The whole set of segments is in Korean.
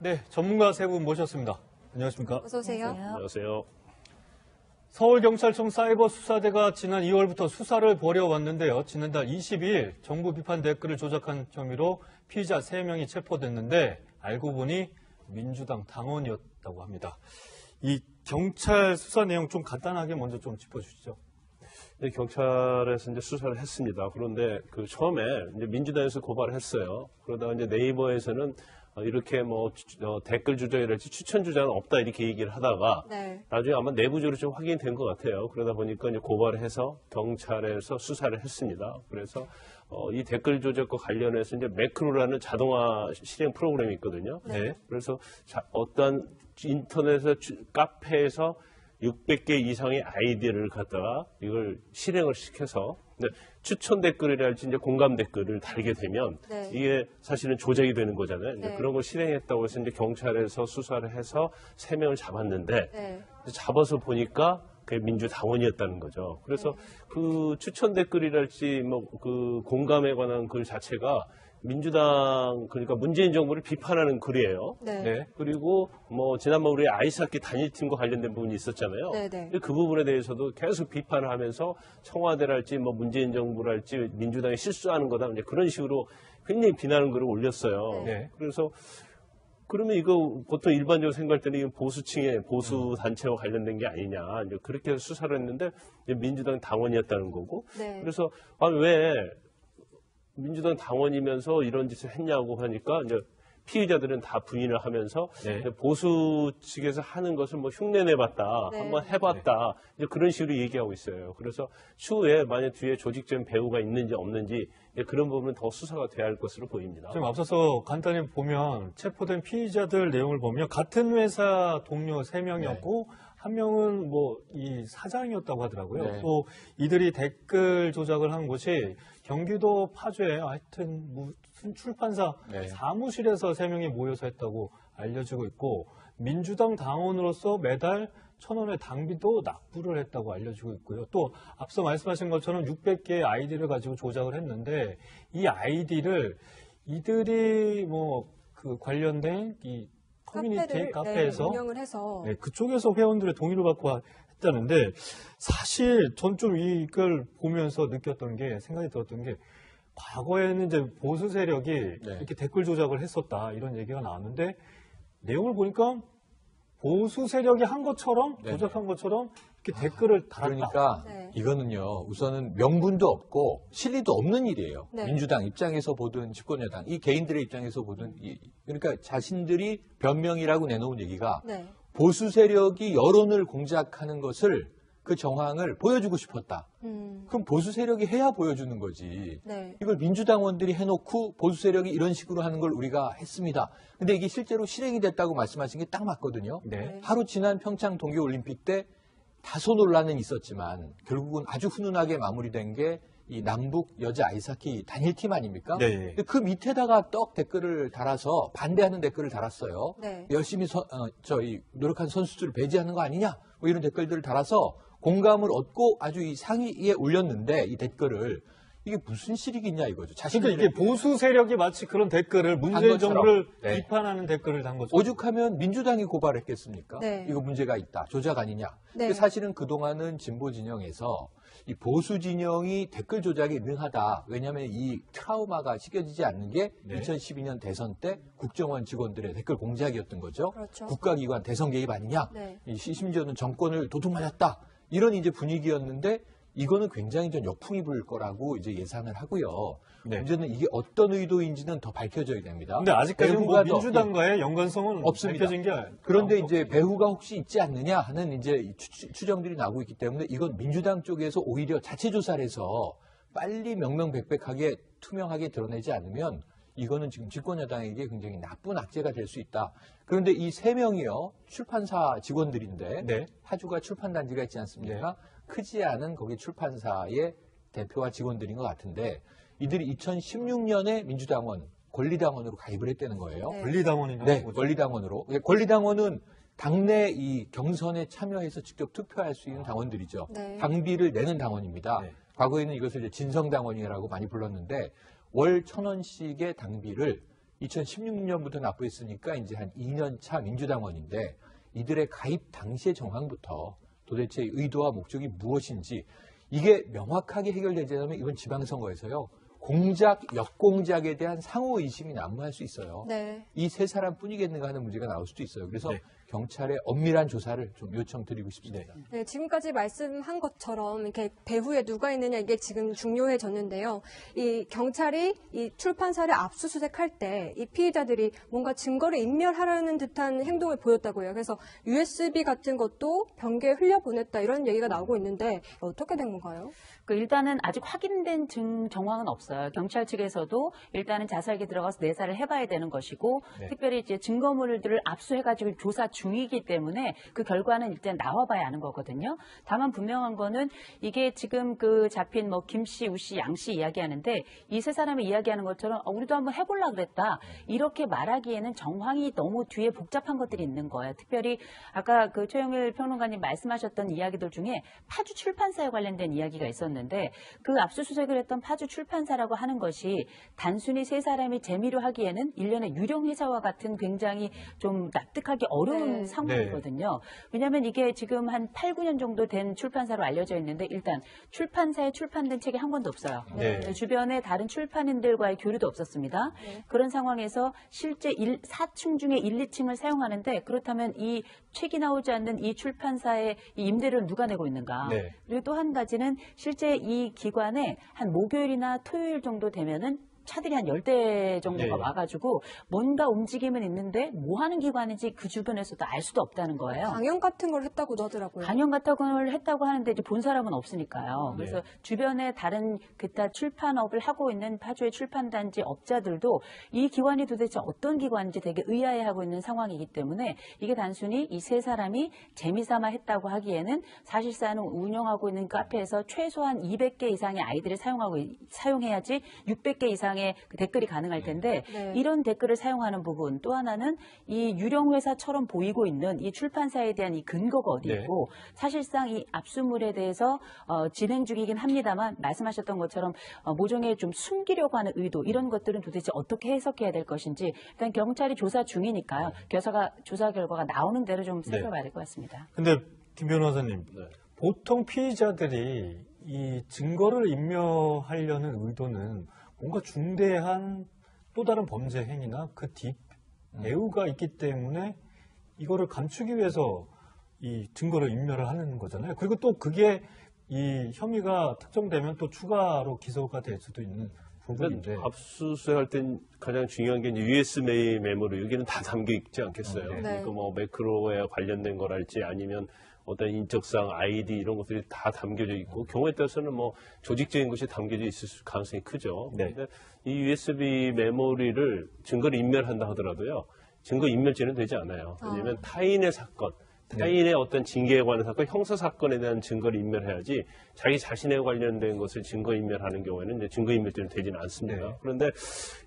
네, 전문가 세 분 모셨습니다. 안녕하십니까? 어서 오세요. 안녕하세요. 서울경찰청 사이버 수사대가 지난 2월부터 수사를 벌여왔는데요. 지난달 22일 정부 비판 댓글을 조작한 혐의로 피의자 3명이 체포됐는데 알고 보니 민주당 당원이었다고 합니다. 이 경찰 수사 내용 좀 간단하게 먼저 좀 짚어주시죠. 이제 경찰에서 이제 수사를 했습니다. 그런데 그 처음에 이제 민주당에서 고발을 했어요. 그러다가 이제 네이버에서는 어, 이렇게 뭐 추- 어, 댓글 주장이랄지 추천 주장은 없다 이렇게 얘기를 하다가 네. 나중에 아마 내부적으로 좀 확인이 된것 같아요. 그러다 보니까 이제 고발을 해서 경찰에서 수사를 했습니다. 그래서 어, 이 댓글 조작과 관련해서 이제 매크로라는 자동화 실행 프로그램이 있거든요. 네. 그래서 자- 어떤 인터넷에 주- 카페에서 600개 이상의 아이디를 갖다가 이걸 실행을 시켜서 근데 추천 댓글이랄지 이제 공감 댓글을 달게 되면 네. 이게 사실은 조작이 되는 거잖아요. 네. 그런 걸 실행했다고 해서 이제 경찰에서 수사를 해서 세 명을 잡았는데 네. 잡아서 보니까 그게 민주당원이었다는 거죠. 그래서 네. 그 추천 댓글이랄지 뭐 그 공감에 관한 글 자체가 민주당 그러니까 문재인 정부를 비판하는 글이에요. 네. 네. 그리고 뭐 지난번 우리 아이스하키 단일팀과 관련된 부분이 있었잖아요. 네, 네. 그 부분에 대해서도 계속 비판을 하면서 청와대랄지 뭐 문재인 정부랄지 민주당이 실수하는 거다 이제 그런 식으로 굉장히 비난하는 글을 올렸어요. 네. 그래서 그러면 이거 보통 일반적으로 생각할 때는 보수층의 보수 단체와 관련된 게 아니냐 이제 그렇게 해서 수사를 했는데 민주당 당원이었다는 거고 네. 그래서 아왜 민주당 당원이면서 이런 짓을 했냐고 하니까 이제 피의자들은 다 부인을 하면서 네. 보수 측에서 하는 것을 뭐 흉내내봤다, 네. 한번 해봤다 이제 그런 식으로 얘기하고 있어요. 그래서 추후에 만약 뒤에 조직적인 배후가 있는지 없는지 이제 그런 부분은 더 수사가 돼야 할 것으로 보입니다. 좀 앞서서 간단히 보면 체포된 피의자들 내용을 보면 같은 회사 동료 3명이었고 한 명은 뭐 이 사장이었다고 하더라고요. 네. 또 이들이 댓글 조작을 한 곳이 경기도 파주에 하여튼 무슨 출판사 네. 사무실에서 3명이 모여서 했다고 알려지고 있고 민주당 당원으로서 매달 천 원의 당비도 납부를 했다고 알려지고 있고요. 또 앞서 말씀하신 것처럼 600개의 아이디를 가지고 조작을 했는데 이 아이디를 이들이 뭐 그 관련된 이 커뮤니티 카페를 카페에서 네, 운영을 해서 네, 그쪽에서 회원들의 동의를 받고 했다는데 사실 전 좀 이걸 보면서 느꼈던 게 생각이 들었던 게 과거에는 이제 보수 세력이 네. 이렇게 댓글 조작을 했었다 이런 얘기가 나왔는데 내용을 보니까 보수 세력이 한 것처럼 네. 조작한 것처럼 이렇게 댓글을 달았다. 그러니까 네. 이거는요 우선은 명분도 없고 실리도 없는 일이에요. 네. 민주당 입장에서 보든 집권여당 이 개인들의 입장에서 보든 이- 그러니까 자신들이 변명이라고 내놓은 얘기가 네. 보수 세력이 여론을 공작하는 것을 그 정황을 보여주고 싶었다. 음. 그럼 보수 세력이 해야 보여주는 거지. 네. 이걸 민주당원들이 해놓고 보수 세력이 이런 식으로 하는 걸 우리가 했습니다. 근데 이게 실제로 실행이 됐다고 말씀하신 게 딱 맞거든요. 네. 하루 지난 평창 동계올림픽 때 다소 논란은 있었지만 결국은 아주 훈훈하게 마무리된 게 이 남북 여자 아이스하키 단일팀 아닙니까? 네. 근데 그 밑에다가 떡 댓글을 달아서 반대하는 댓글을 달았어요. 네. 열심히 서- 어, 저희 노력한 선수들을 배제하는 거 아니냐? 뭐 이런 댓글들을 달아서 공감을 얻고 아주 이 상위에 올렸는데 이 댓글을 이게 무슨 실익이냐 이거죠. 그러니까 자신들의 이게 보수 세력이 마치 그런 댓글을 문재인. 정부를 네. 비판하는 댓글을 단 거죠. 오죽하면 민주당이 고발했겠습니까? 네. 이거 문제가 있다. 조작 아니냐. 네. 사실은 그동안은 진보 진영에서 이 보수 진영이 댓글 조작에 능하다. 왜냐하면 이 트라우마가 씻겨지지 않는 게 네. 2012년 대선 때 국정원 직원들의 댓글 공작이었던 거죠. 그렇죠. 국가기관 대선 개입 아니냐. 네. 심지어는 정권을 도둑맞았다. 이런 이제 분위기였는데 이거는 굉장히 좀 역풍이 불 거라고 이제 예상을 하고요. 네. 문제는 이게 어떤 의도인지는 더 밝혀져야 됩니다. 근데 아직까지는 뭐 민주당과의 연관성은 없습니다. 밝혀진 게 그런데 아무것도 이제 없습니다. 배후가 혹시 있지 않느냐 하는 이제 추- 추정들이 나오고 있기 때문에 이건 민주당 쪽에서 오히려 자체 조사를 해서 빨리 명명백백하게 투명하게 드러내지 않으면 이거는 지금 집권 여당에게 굉장히 나쁜 악재가 될 수 있다. 그런데 이 세 명이요 출판사 직원들인데 네. 파주가 출판 단지가 있지 않습니까? 크지 않은 거기 출판사의 대표와 직원들인 것 같은데 이들이 2016년에 민주당원 권리당원으로 가입을 했다는 거예요. 네. 권리당원인가? 네, 뭐죠? 권리당원으로. 예, 권리당원은 당내 이 경선에 참여해서 직접 투표할 수 있는 당원들이죠. 네. 당비를 내는 당원입니다. 네. 과거에는 이것을 이제 진성당원이라고 많이 불렀는데 월 천 원씩의 당비를 2016년부터 납부했으니까 이제 한 2년 차 민주당원인데 이들의 가입 당시의 정황부터 도대체 의도와 목적이 무엇인지 이게 명확하게 해결되지 않으면 이번 지방선거에서요. 공작, 역공작에 대한 상호 의심이 난무할 수 있어요. 네. 이 세 사람 뿐이겠는가 하는 문제가 나올 수도 있어요. 그래서 네. 경찰의 엄밀한 조사를 좀 요청드리고 싶습니다. 네, 지금까지 말씀한 것처럼 이렇게 배후에 누가 있느냐 이게 지금 중요해졌는데요. 이 경찰이 이 출판사를 압수수색할 때 이 피의자들이 뭔가 증거를 인멸하려는 듯한 행동을 보였다고 해요. 그래서 USB 같은 것도 변기에 흘려보냈다 이런 얘기가 나오고 있는데 어떻게 된 건가요? 그 일단은 아직 확인된 증 정황은 없어요. 경찰 측에서도 일단은 자세하게 들어가서 내사를 해봐야 되는 것이고, 네. 특별히 이제 증거물들을 압수해가지고 조사 중이기 때문에 그 결과는 일단 나와봐야 아는 거거든요. 다만 분명한 거는 이게 지금 그 잡힌 뭐 김씨, 우씨, 양씨 이야기하는데 이 세 사람이 이야기하는 것처럼 어, 우리도 한번 해보려 그랬다. 이렇게 말하기에는 정황이 너무 뒤에 복잡한 것들이 있는 거예요. 특별히 아까 그 최영일 평론가님 말씀하셨던 이야기들 중에 파주 출판사에 관련된 이야기가 있었는데 그 압수수색을 했던 파주 출판사라고 하는 것이 단순히 세 사람이 재미로 하기에는 일련의 유령 회사와 같은 굉장히 좀 납득하기 어려운 네. 상황이거든요. 왜냐하면 이게 지금 한 8, 9년 정도 된 출판사로 알려져 있는데 일단 출판사에 출판된 책이 한 권도 없어요. 네. 주변에 다른 출판인들과의 교류도 없었습니다. 네. 그런 상황에서 실제 1, 4층 중에 1, 2층을 사용하는데 그렇다면 이 책이 나오지 않는 이 출판사의 이 임대료를 누가 내고 있는가? 네. 그리고 또 한 가지는 실제 이 기관에 한 목요일이나 토요일 정도 되면은 차들이 한 10대 정도가 네. 와가지고 뭔가 움직임은 있는데 뭐 하는 기관인지 그 주변에서도 알 수도 없다는 거예요. 강연 같은 걸 했다고도 하더라고요. 강연 같은 걸 했다고 하는데 이제 본 사람은 없으니까요. 네. 그래서 주변에 다른 기타 출판업을 하고 있는 파주의 출판단지 업자들도 이 기관이 도대체 어떤 기관인지 되게 의아해하고 있는 상황이기 때문에 이게 단순히 이 세 사람이 재미삼아 했다고 하기에는 사실상은 운영하고 있는 카페에서 최소한 200개 이상의 아이들을 사용하고 있- 사용해야지 600개 이상의 그 댓글이 가능할 텐데 네. 이런 댓글을 사용하는 부분 또 하나는 이 유령 회사처럼 보이고 있는 이 출판사에 대한 이 근거가 어디 네. 있고 사실상 이 압수물에 대해서 어, 진행 중이긴 합니다만 말씀하셨던 것처럼 어, 모종의 좀 숨기려고 하는 의도 이런 것들은 도대체 어떻게 해석해야 될 것인지 일단 경찰이 조사 중이니까요. 교사가 조사 결과가 나오는 대로 좀 네. 살펴봐야 될 것 같습니다. 근데 김 변호사님, 네. 보통 피의자들이 이 증거를 인멸하려는 의도는 뭔가 중대한 또 다른 범죄 행위나 그뒷 배우가 있기 때문에 이거를 감추기 위해서 이 증거를 인멸을 하는 거잖아요. 그리고 또 그게 이 혐의가 특정되면 또 추가로 기소가 될 수도 있는 부분인데. 그러니까 압수수색 할 땐 가장 중요한 게 이제 USB 메모리 여기는 다 담겨 있지 않겠어요. 네. 그러니까 뭐 매크로에 관련된 거랄지 아니면 어떤 인적상 아이디 이런 것들이 다 담겨져 있고 경우에 따라서는 뭐 조직적인 것이 담겨져 있을 수- 가능성이 크죠. 네. 근데 이 USB 메모리를 증거를 인멸한다 하더라도요. 증거 인멸죄는 되지 않아요. 왜냐하면 타인의 사건, 타인의 어떤 징계에 관한 사건, 형사 사건에 대한 증거를 인멸해야지 자기 자신에 관련된 것을 증거 인멸하는 경우에는 이제 증거 인멸죄는 되지는 않습니다. 네. 그런데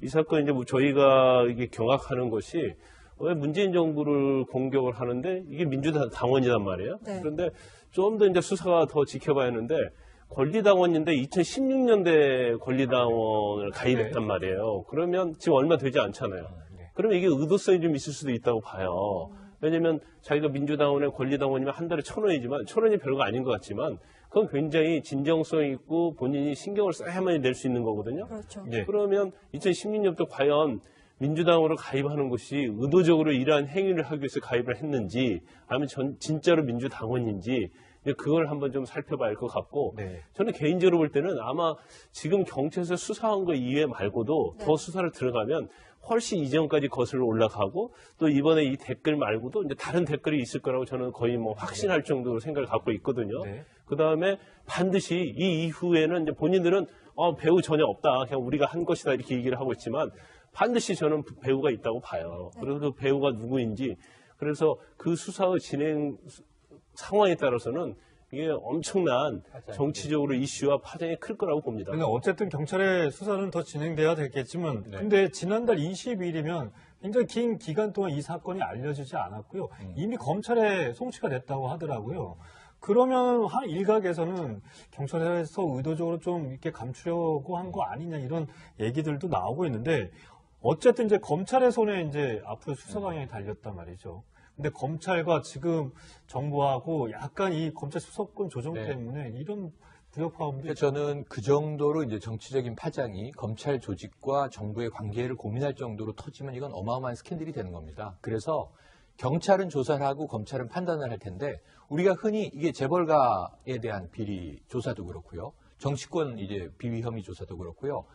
이 사건 이제 뭐 저희가 이게 경악하는 것이 왜 문재인 정부를 공격을 하는데 이게 민주당 당원이란 말이에요. 네. 그런데 좀 더 이제 수사가 더 지켜봐야 하는데 권리당원인데 2016년대 권리당원을 가입했단 말이에요. 그러면 지금 얼마 되지 않잖아요. 그러면 이게 의도성이 좀 있을 수도 있다고 봐요. 왜냐면 자기가 민주당원의 권리당원이면 한 달에 천 원이지만 천 원이 별거 아닌 것 같지만 그건 굉장히 진정성 있고 본인이 신경을 써야만 낼 수 있는 거거든요. 그렇죠. 예. 그러면 2016년부터 과연 민주당으로 가입하는 것이 의도적으로 이러한 행위를 하기 위해서 가입을 했는지 아니면 전 진짜로 민주당원인지 그걸 한번 좀 살펴봐야 할 것 같고 네. 저는 개인적으로 볼 때는 아마 지금 경찰에서 수사한 거 이외 말고도 네. 더 수사를 들어가면 훨씬 이전까지 거슬러 올라가고 또 이번에 이 댓글 말고도 이제 다른 댓글이 있을 거라고 저는 거의 뭐 확신할 정도로 생각을 갖고 있거든요. 네. 그 다음에 반드시 이 이후에는 이제 본인들은 어, 배우 전혀 없다. 그냥 우리가 한 것이다. 이렇게 얘기를 하고 있지만 반드시 저는 배우가 있다고 봐요. 그래서 그 배우가 누구인지 그래서 그 수사의 진행 수- 상황에 따라서는 이게 엄청난 정치적으로 이슈와 파장이 클 거라고 봅니다. 근데 어쨌든 경찰의 수사는 더 진행돼야 되겠지만, 네. 근데 지난달 20일이면 굉장히 긴 기간 동안 이 사건이 알려지지 않았고요. 이미 검찰에 송치가 됐다고 하더라고요. 그러면 한 일각에서는 경찰에서 의도적으로 좀 이렇게 감추려고 한 거 아니냐 이런 얘기들도 나오고 있는데, 어쨌든 이제 검찰의 손에 이제 앞으로 수사 방향이 달렸단 말이죠. 근데 검찰과 지금 정부하고 약간 이 검찰 수사권 조정 네. 때문에 이런 부역화음도 저는 그 정도로 이제 정치적인 파장이 검찰 조직과 정부의 관계를 고민할 정도로 터지면 이건 어마어마한 스캔들이 되는 겁니다. 그래서 경찰은 조사를 하고 검찰은 판단을 할 텐데 우리가 흔히 이게 재벌가에 대한 비리 조사도 그렇고요. 정치권 이제 비위 혐의 조사도 그렇고요.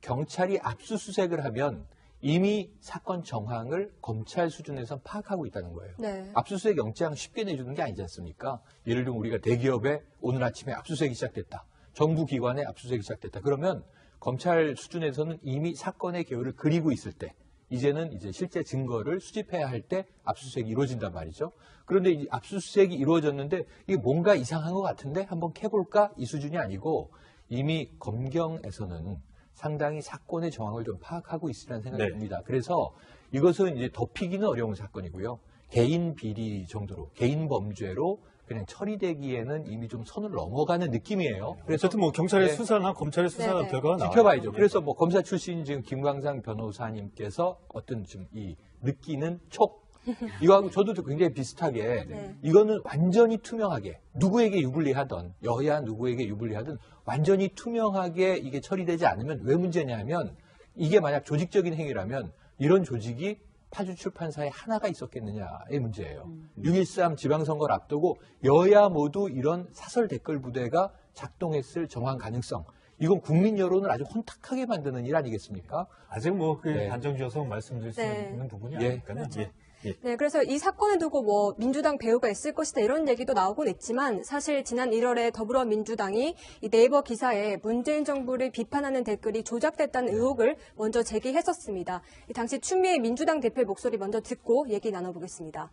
경찰이 압수수색을 하면 이미 사건 정황을 검찰 수준에서 파악하고 있다는 거예요. 네. 압수수색 영장 쉽게 내주는 게 아니지 않습니까? 예를 들면 우리가 대기업에 오늘 아침에 압수수색이 시작됐다. 정부 기관에 압수수색이 시작됐다. 그러면 검찰 수준에서는 이미 사건의 개요를 그리고 있을 때 이제는 이제 실제 증거를 수집해야 할 때 압수수색이 이루어진단 말이죠. 그런데 이 압수수색이 이루어졌는데 이게 뭔가 이상한 것 같은데 한번 캐볼까 이 수준이 아니고 이미 검경에서는 상당히 사건의 정황을 좀 파악하고 있으라는 생각이 네. 듭니다. 그래서 이것은 이제 덮이기는 어려운 사건이고요. 개인 비리 정도로 개인 범죄로 그냥 처리되기에는 이미 좀 선을 넘어가는 느낌이에요. 그래서 어쨌든 뭐 경찰의 네. 수사나 검찰의 수사 네, 네. 결과가 나와요. 지켜봐야죠. 그래서 뭐 검사 출신 지금 김광상 변호사님께서 어떤 좀이 느끼는 촉 이거하고 저도 굉장히 비슷하게 네. 이거는 완전히 투명하게 누구에게 유불리하던 여야 누구에게 유불리하든 완전히 투명하게 이게 처리되지 않으면 왜 문제냐면 이게 만약 조직적인 행위라면 이런 조직이 파주 출판사에 하나가 있었겠느냐의 문제예요. 6.13 지방선거를 앞두고 여야 모두 이런 사설 댓글 부대가 작동했을 정황 가능성. 이건 국민 여론을 아주 혼탁하게 만드는 일 아니겠습니까? 아직 뭐 그 네. 단정 지어서 말씀드릴 수 네. 있는 부분이 예. 아니니까요. 예. 예. 네, 그래서 이 사건을 두고 뭐 민주당 배후가 있을 것이다 이런 얘기도 나오곤 있지만 사실 지난 1월에 더불어민주당이 이 네이버 기사에 문재인 정부를 비판하는 댓글이 조작됐다는 의혹을 먼저 제기했었습니다. 이 당시 추미애 민주당 대표의 목소리 먼저 듣고 얘기 나눠보겠습니다.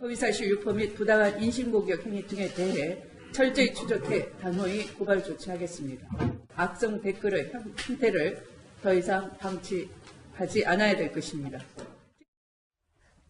허위사실 유포 및 부당한 인신공격 행위 등에 대해 철저히 추적해 단호히 고발 조치하겠습니다. 악성 댓글의 형- 형태를 더 이상 방치하지 않아야 될 것입니다.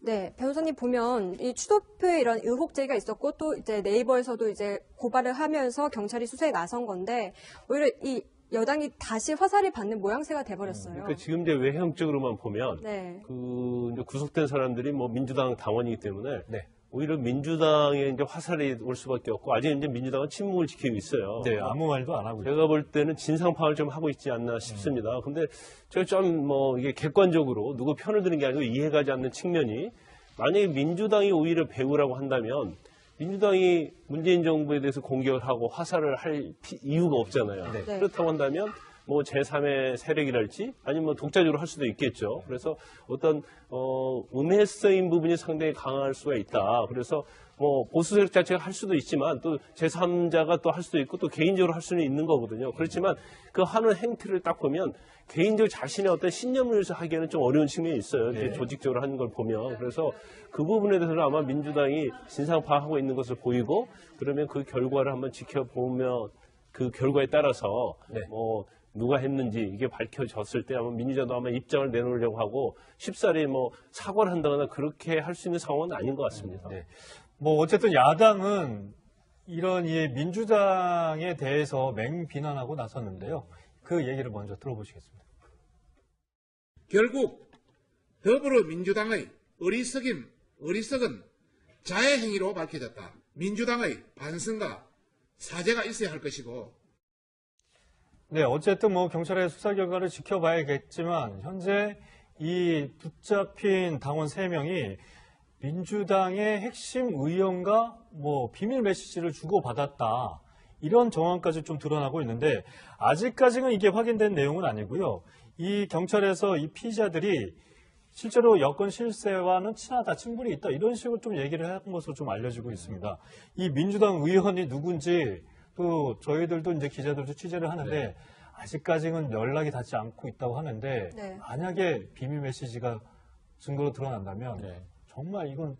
네, 변호사님 보면 이 추도표에 이런 의혹 제기가 있었고 또 이제 네이버에서도 이제 고발을 하면서 경찰이 수사에 나선 건데 오히려 이 여당이 다시 화살을 받는 모양새가 돼버렸어요. 그러니까 지금 이제 외형적으로만 보면 네. 그 이제 구속된 사람들이 뭐 민주당 당원이기 때문에 네. 오히려 민주당에 이제 화살이 올 수밖에 없고 아직 이제 민주당은 침묵을 지키고 있어요. 네, 아무 말도 안 하고. 제가 볼 때는 진상 파악을 좀 하고 있지 않나 싶습니다. 근데 제가 좀 뭐 이게 객관적으로 누구 편을 드는 게 아니고 이해가지 않는 측면이 만약에 민주당이 오히려 배우라고 한다면 민주당이 문재인 정부에 대해서 공격을 하고 화살을 할 피- 이유가 없잖아요. 네. 그렇다고 한다면 뭐 제3의 세력이랄지 아니면 뭐 독자적으로 할 수도 있겠죠. 그래서 어떤 어 음해성인 부분이 상당히 강할 수가 있다. 그래서 뭐 보수 세력 자체가 할 수도 있지만 또 제3자가 또 할 수도 있고 또 개인적으로 할 수는 있는 거거든요. 그렇지만 그 하는 행태를 딱 보면 개인적 자신의 어떤 신념을 위해서 하기에는 좀 어려운 측면이 있어요. 이렇게 조직적으로 하는 걸 보면. 그래서 그 부분에 대해서는 아마 민주당이 진상 파악하고 있는 것을 보이고 그러면 그 결과를 한번 지켜보면 그 결과에 따라서 네. 뭐 누가 했는지 이게 밝혀졌을 때 아마 민주당도 아마 입장을 내놓으려고 하고 쉽사리 뭐 사과를 한다거나 그렇게 할 수 있는 상황은 아닌 것 같습니다. 네. 뭐 어쨌든 야당은 이런 이 민주당에 대해서 맹비난하고 나섰는데요. 그 얘기를 먼저 들어보시겠습니다. 결국 더불어민주당의 어리석임, 어리석은 자해 행위로 밝혀졌다. 민주당의 반성과 사죄가 있어야 할 것이고 네, 어쨌든 뭐 경찰의 수사 결과를 지켜봐야겠지만 현재 이 붙잡힌 당원 3명이 민주당의 핵심 의원과 뭐 비밀 메시지를 주고받았다. 이런 정황까지 좀 드러나고 있는데 아직까지는 이게 확인된 내용은 아니고요. 이 경찰에서 이 피의자들이 실제로 여권 실세와는 친하다, 친분이 있다 이런 식으로 좀 얘기를 한 것으로 좀 알려지고 있습니다. 이 민주당 의원이 누군지 또 저희들도 이제 기자들도 취재를 하는데 아직까지는 연락이 닿지 않고 있다고 하는데 네. 만약에 비밀 메시지가 증거로 드러난다면 네. 정말 이건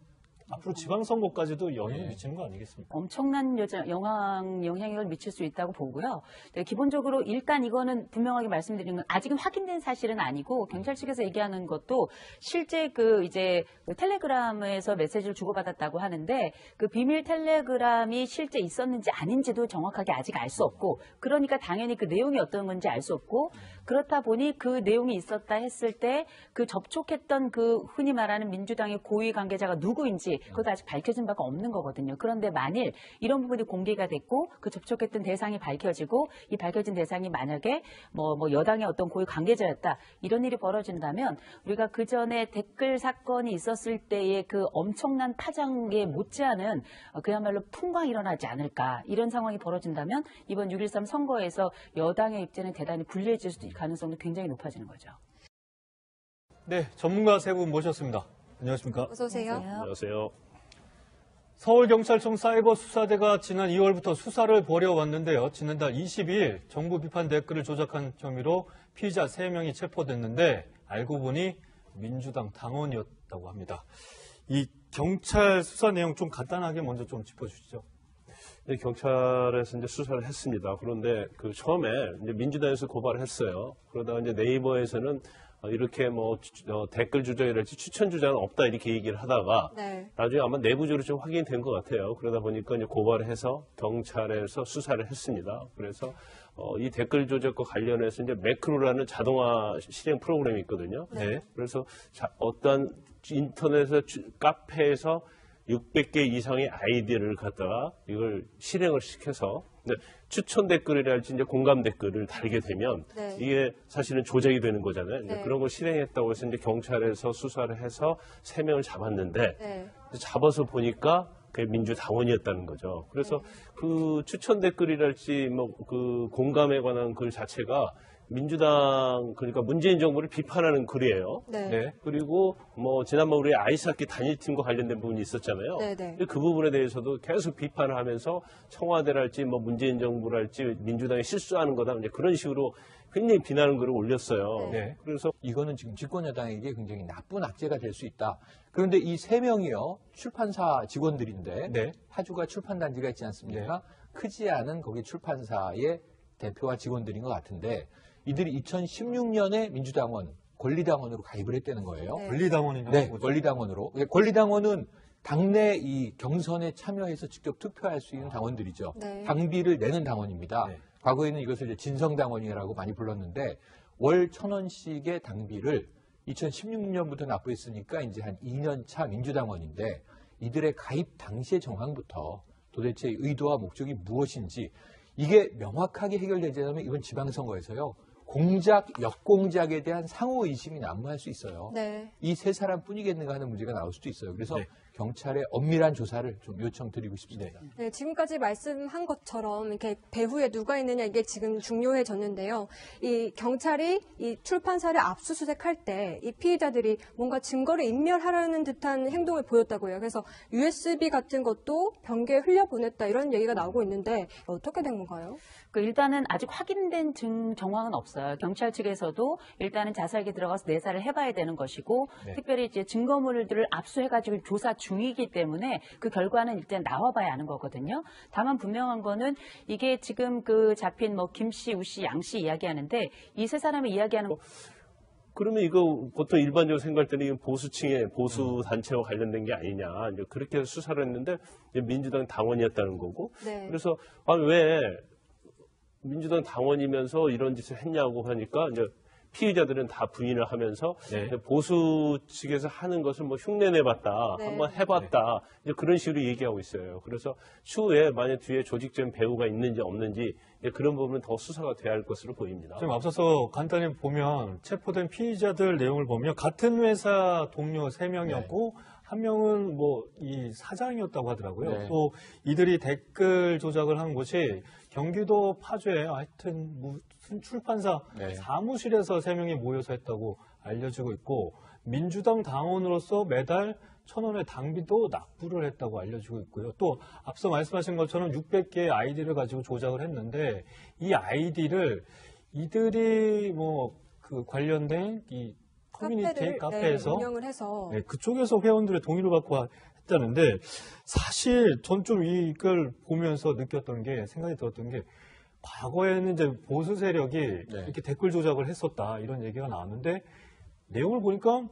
앞으로 지방선거까지도 영향을 네. 미치는 거 아니겠습니까? 엄청난 여자, 영향, 영향력을 미칠 수 있다고 보고요. 네, 기본적으로 일단 이거는 분명하게 말씀드리는 건 아직은 확인된 사실은 아니고 경찰 측에서 얘기하는 것도 실제 그 이제 그 텔레그램에서 메시지를 주고받았다고 하는데 그 비밀 텔레그램이 실제 있었는지 아닌지도 정확하게 아직 알 수 없고 그러니까 당연히 그 내용이 어떤 건지 알 수 없고 그렇다 보니 그 내용이 있었다 했을 때 그 접촉했던 그 흔히 말하는 민주당의 고위 관계자가 누구인지 그것도 아직 밝혀진 바가 없는 거거든요. 그런데 만일 이런 부분이 공개가 됐고 그 접촉했던 대상이 밝혀지고 이 밝혀진 대상이 만약에 뭐, 뭐 여당의 어떤 고위 관계자였다 이런 일이 벌어진다면 우리가 그 전에 댓글 사건이 있었을 때의 그 엄청난 파장에 못지않은 어, 그야말로 풍광이 일어나지 않을까 이런 상황이 벌어진다면 이번 6.13 선거에서 여당의 입지는 대단히 불리해질 수도 있을 가능성도 굉장히 높아지는 거죠. 네, 전문가 세 분 모셨습니다. 안녕하십니까? 어서 오세요. 안녕하세요. 서울경찰청 사이버 수사대가 지난 2월부터 수사를 벌여왔는데요. 지난달 22일 정부 비판 댓글을 조작한 혐의로 피의자 3명이 체포됐는데 알고 보니 민주당 당원이었다고 합니다. 이 경찰 수사 내용 좀 간단하게 먼저 좀 짚어주시죠. 경찰에서 이제 수사를 했습니다. 그런데 그 처음에 이제 민주당에서 고발을 했어요. 그러다가 이제 네이버에서는 어, 이렇게 뭐 추- 어, 댓글 주저이랄지 추천 주자는 없다 이렇게 얘기를 하다가 네. 나중에 아마 내부적으로 좀 확인된 것 같아요. 그러다 보니까 이제 고발을 해서 경찰에서 수사를 했습니다. 그래서 어, 이 댓글 조작과 관련해서 이제 매크로라는 자동화 실행 프로그램이 있거든요. 네. 그래서 자, 어떤 인터넷에 주- 카페에서 600개 이상의 아이디를 갖다가 이걸 실행을 시켜서 추천 댓글이랄지 이제 공감 댓글을 달게 되면 네. 이게 사실은 조작이 되는 거잖아요. 네. 그런 걸 실행했다고 해서 이제 경찰에서 수사를 해서 세 명을 잡았는데 네. 잡아서 보니까 그게 민주당원이었다는 거죠. 그래서 네. 그 추천 댓글이랄지 뭐 그 공감에 관한 글 자체가 민주당 그러니까 문재인 정부를 비판하는 글이에요. 네. 네. 그리고 뭐 지난번 우리 아이스하키 단일팀과 관련된 부분이 있었잖아요. 네, 네. 그 부분에 대해서도 계속 비판을 하면서 청와대랄지 뭐 문재인 정부랄지 민주당이 실수하는 거다 이제 그런 식으로 굉장히 비난하는 글을 올렸어요. 네. 그래서 이거는 지금 집권 여당에게 굉장히 나쁜 악재가 될 수 있다. 그런데 이 세 명이요 출판사 직원들인데 네. 파주가 출판 단지가 있지 않습니까? 크지 않은 거기 출판사의 대표와 직원들인 것 같은데 이들이 2016년에 민주당원 권리당원으로 가입을 했다는 거예요. 네. 권리당원이라고 네. 권리당원으로. 예, 권리당원은 당내 이 경선에 참여해서 직접 투표할 수 있는 당원들이죠. 네. 당비를 내는 당원입니다. 네. 과거에는 이것을 이제 진성당원이라고 많이 불렀는데 월 천 원씩의 당비를 2016년부터 납부했으니까 이제 한 2년 차 민주당원인데 이들의 가입 당시의 정황부터 도대체 의도와 목적이 무엇인지 이게 명확하게 해결되지 않으면 이번 지방선거에서요 공작, 역공작에 대한 상호 의심이 난무할 수 있어요. 네. 이 세 사람 뿐이겠는가 하는 문제가 나올 수도 있어요. 그래서 네. 경찰의 엄밀한 조사를 좀 요청드리고 싶습니다. 네, 지금까지 말씀한 것처럼 이렇게 배후에 누가 있느냐 이게 지금 중요해졌는데요. 이 경찰이 이 출판사를 압수수색할 때 이 피의자들이 뭔가 증거를 인멸하려는 듯한 행동을 보였다고요. 그래서 USB 같은 것도 변기에 흘려보냈다 이런 얘기가 나오고 있는데 어떻게 된 건가요? 그 일단은 아직 확인된 증 정황은 없어요. 경찰 측에서도 일단은 자세하게 들어가서 내사를 해봐야 되는 것이고 네. 특별히 이제 증거물들을 압수해가지고 조사 중이기 때문에 그 결과는 일단 나와봐야 아는 거거든요. 다만 분명한 거는 이게 지금 그 잡힌 뭐 김씨, 우씨, 양씨 이야기하는데 이 세 사람이 이야기하는 거 그러면 이거 보통 일반적으로 생각할 때는 보수층의 보수 단체와 관련된 게 아니냐 이제 그렇게 해서 수사를 했는데 민주당 당원이었다는 거고 네. 그래서 아왜 민주당 당원이면서 이런 짓을 했냐고 하니까 이제 피의자들은 다 부인을 하면서 네. 보수 측에서 하는 것을 뭐 흉내내봤다, 네. 한번 해봤다 이제 그런 식으로 얘기하고 있어요. 그래서 추후에 만약 뒤에 조직적인 배후가 있는지 없는지 이제 그런 부분은 더 수사가 돼야 할 것으로 보입니다. 좀 앞서서 간단히 보면 체포된 피의자들 내용을 보면 같은 회사 동료 세명이었고 한 명은 뭐 이 사장이었다고 하더라고요. 네. 또 이들이 댓글 조작을 한 곳이 경기도 파주에 하여튼 무슨 출판사 네. 사무실에서 세 명이 모여서 했다고 알려지고 있고 민주당 당원으로서 매달 천 원의 당비도 납부를 했다고 알려지고 있고요. 또 앞서 말씀하신 것처럼 600개의 아이디를 가지고 조작을 했는데 이 아이디를 이들이 뭐 그 관련된 이 커뮤니티 카페를 카페에서 네, 운영을 해서 네, 그쪽에서 회원들의 동의를 받고 했다는데 사실 전 좀 이걸 보면서 느꼈던 게 생각이 들었던 게 과거에는 이제 보수 세력이 이렇게 댓글 조작을 했었다 이런 얘기가 나왔는데 내용을 보니까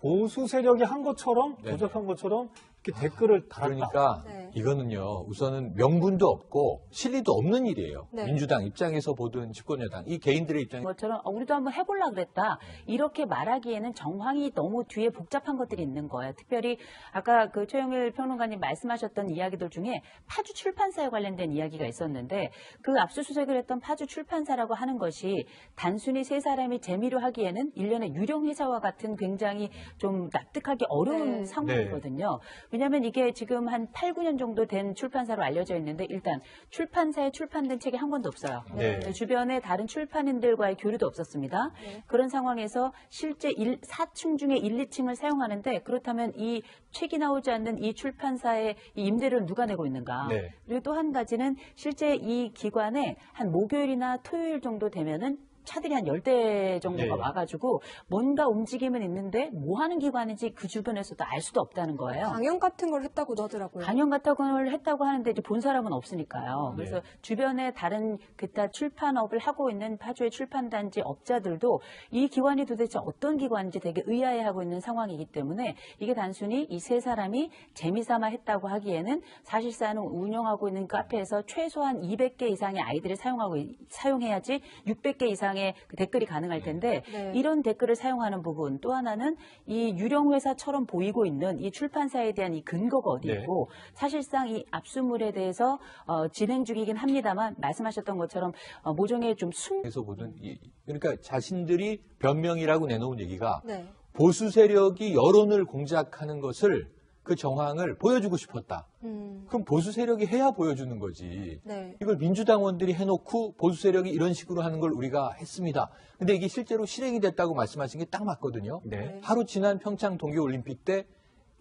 보수 세력이 한 것처럼 네. 조작한 것처럼 이렇게 댓글을 달았다. 그러니까 네. 이거는요 우선은 명분도 없고 실리도 없는 일이에요. 네. 민주당 입장에서 보든 집권여당 이 개인들의 입장에 것처럼 어, 우리도 한번 해보려 그랬다 이렇게 말하기에는 정황이 너무 뒤에 복잡한 것들이 있는 거예요. 특별히 아까 그 최영일 평론가님 말씀하셨던 이야기들 중에 파주 출판사에 관련된 이야기가 있었는데 그 압수수색을 했던 파주 출판사라고 하는 것이 단순히 세 사람이 재미로 하기에는 일련의 유령 회사와 같은 굉장히 좀 납득하기 어려운 네. 상황이거든요. 왜냐하면 이게 지금 한 8, 9년 정도 된 출판사로 알려져 있는데 일단 출판사에 출판된 책이 한 권도 없어요. 네. 주변에 다른 출판인들과의 교류도 없었습니다. 네. 그런 상황에서 실제 1, 4층 중에 1, 2층을 사용하는데 그렇다면 이 책이 나오지 않는 이 출판사의 이 임대료를 누가 내고 있는가? 네. 그리고 또 한 가지는 실제 이 기관에 한 목요일이나 토요일 정도 되면은 차들이 한 10대 정도가 네. 와가지고 뭔가 움직임은 있는데 뭐 하는 기관인지 그 주변에서도 알 수도 없다는 거예요. 강연 같은 걸 했다고도 하더라고요. 강연 같은 걸 했다고 하는데 이제 본 사람은 없으니까요. 네. 그래서 주변에 다른 기타 출판업을 하고 있는 파주의 출판단지 업자들도 이 기관이 도대체 어떤 기관인지 되게 의아해하고 있는 상황이기 때문에 이게 단순히 이 세 사람이 재미삼아 했다고 하기에는 사실상 운영하고 있는 카페에서 최소한 200개 이상의 아이들을 사용하고 있- 사용해야지 600개 이상 의 그 댓글이 가능할 텐데 네. 이런 댓글을 사용하는 부분 또 하나는 이 유령 회사처럼 보이고 있는 이 출판사에 대한 이 근거가 어디 네. 있고 사실상 이 압수물에 대해서 어, 진행 중이긴 합니다만 말씀하셨던 것처럼 어, 모종의 좀 숨. 에서 보든 이- 그러니까 자신들이 변명이라고 내놓은 얘기가 네. 보수 세력이 여론을 공작하는 것을 그 정황을 보여주고 싶었다. 음. 그럼 보수 세력이 해야 보여주는 거지. 네. 이걸 민주당원들이 해놓고 보수 세력이 이런 식으로 하는 걸 우리가 했습니다. 근데 이게 실제로 실행이 됐다고 말씀하신 게 딱 맞거든요. 네. 하루 지난 평창 동계올림픽 때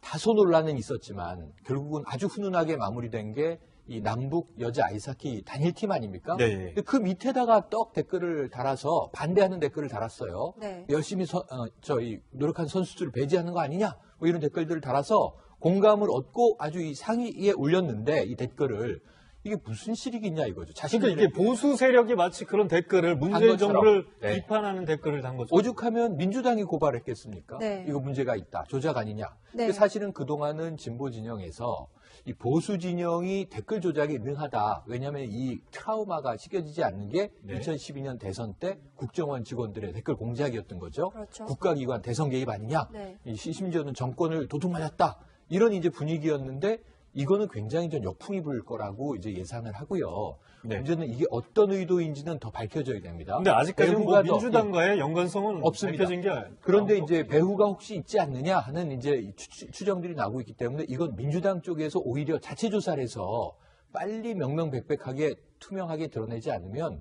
다소 논란은 있었지만 결국은 아주 훈훈하게 마무리된 게 이 남북 여자 아이스하키 단일팀 아닙니까? 네. 근데 그 밑에다가 떡 댓글을 달아서 반대하는 댓글을 달았어요. 네. 열심히 서- 어, 저희 노력한 선수들을 배제하는 거 아니냐? 뭐 이런 댓글들을 달아서 공감을 얻고 아주 이 상위에 올렸는데 이 댓글을 이게 무슨 실익이냐 이거죠. 그러니까 이게 보수 세력이 마치 그런 댓글을 문재인. 정부를 네. 비판하는 댓글을 단 거죠. 오죽하면 민주당이 고발했겠습니까? 네. 이거 문제가 있다. 조작 아니냐. 네. 근데 사실은 그동안은 진보 진영에서 이 보수 진영이 댓글 조작에 능하다. 왜냐하면 이 트라우마가 씻겨지지 않는 게 네. 2012년 대선 때 국정원 직원들의 댓글 공작이었던 거죠. 그렇죠. 국가기관 대선 개입 아니냐. 네. 심지어는 정권을 도둑맞았다. 이런 이제 분위기였는데 이거는 굉장히 좀 역풍이 불 거라고 이제 예상을 하고요. 네. 문제는 이게 어떤 의도인지는 더 밝혀져야 됩니다. 근데 아직까지는 뭐 민주당과의 연관성은 없습니다. 밝혀진 게 그런데 없- 이제 배후가 혹시 있지 않느냐 하는 이제 추- 추정들이 나오고 있기 때문에 이건 민주당 쪽에서 오히려 자체 조사를 해서 빨리 명명백백하게 투명하게 드러내지 않으면